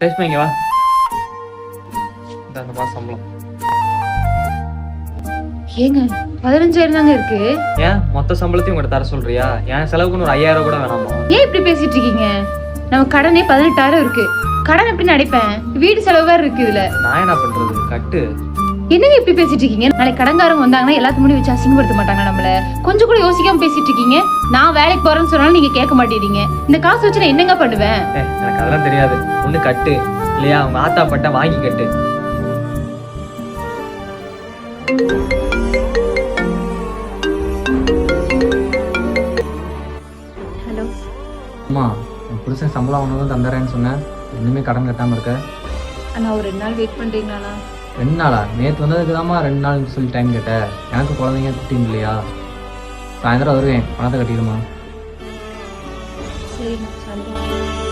இங்க வா அந்த சம்பளம் ஏங்க பதினஞ்சாயிரம் தாங்க இருக்கு ஏன் மொத்த சம்பளத்தையும் உங்கள்கிட்ட தர சொல்றியா என் செலவுக்கு ஒரு ஐயாயிரம் கூட வேணாமா ஏன் இப்படி பேசிட்டு இருக்கீங்க. நம்ம கடனே பதினெட்டாயிரம் இருக்கு. கடன் எப்படி அடைப்பேன் வீடு செலவு வேற இருக்கு இதுல நான் என்ன பண்றது? கட்டு. என்னங்க இப்படி பேசிட்டு இருக்கீங்க? நாளைக்கு கடன்காரங்க வந்தாங்கன்னா எல்லாத்துக்கும் முன்னாடி வச்சு அசிங்கப்படுத்த மாட்டாங்க நம்மள. கொஞ்சம் கூட யோசிக்காம பேசிட்டு இருக்கீங்க. நான் வேலைக்கு போறேன்னு சொன்னாலும் நீங்க கேட்க மாட்டேறீங்க இந்த காசு வச்சு நான் என்னங்க பண்ணுவேன்? எனக்கு அதெல்லாம் தெரியாது. ஒண்ணு கட்டு. இல்லையா? அவங்க ஆத்தா பட்ட வாங்கி கட்டு. ஹலோ. அம்மா என் புருஷன் சம்பளம் வாங்கினதும் தந்துடுறேன்னு சொன்னேன் இன்னுமே கடன் கட்டாம இருக்க. அண்ணா ஒரு ரெண்டு நாள் வெயிட் பண்றீங்களா ரெண்டு நாளா? நேற்று வந்ததுக்கு தாம்மா ரெண்டு நாள்னு சொல்லி டைம் கேட்டேன் எனக்கு குழந்தைங்க குட்டிங்க இல்லையா? சாயந்தரம் வருவேன். பணத்தை கட்டிடுமா? சரி. சாயந்தரம்